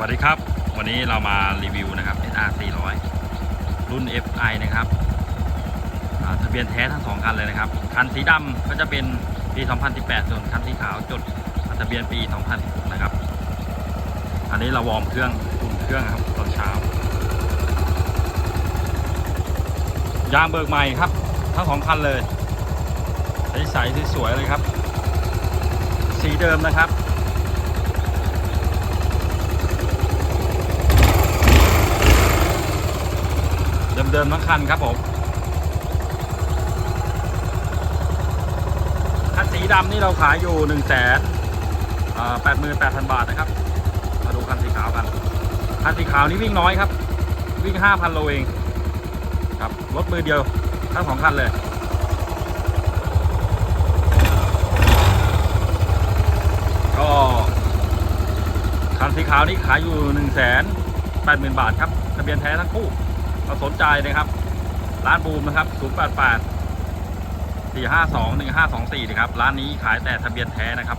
วัสดีครับ วันนี้เรามารีวิวนะครับ SR 400 รุ่น FI นะครับทะเบียนแท้ทั้งสองคันเลยนะครับ คันสีดำก็จะเป็นปี 2018 ส่วนคันสีขาวจดทะเบียนปี 2016 นะครับ อันนี้เราวอร์มเครื่องอุ่นเครื่องครับตอนเช้ายางเบิกใหม่ครับ ทั้งสองคันเลยใสๆสวยๆเลยครับ สีเดิมนะครับ เดิมๆทั้งคันครับผมคันสีดำนี่เราขายอยู่1นึ่งแสนแปดหมื่นแปดพันบาทนะครับ มาดูคันสีขาวกัน คันสีขาวนี่วิ่งน้อยครับ วิ่งห้าพันโลเอง ครับรถมือเดียวทั้งสองคันเลยก็คันสีขาวนี่ขายอยู่1นึ่งแสนแปดหมื่นบาทครับทะเบียนแท้ทั้งคู่ เราสนใจนะครับ ร้านบูมนะครับ 088 452 1524นะครับ ร้านนี้ขายแต่ทะเบียนแท้นะครับ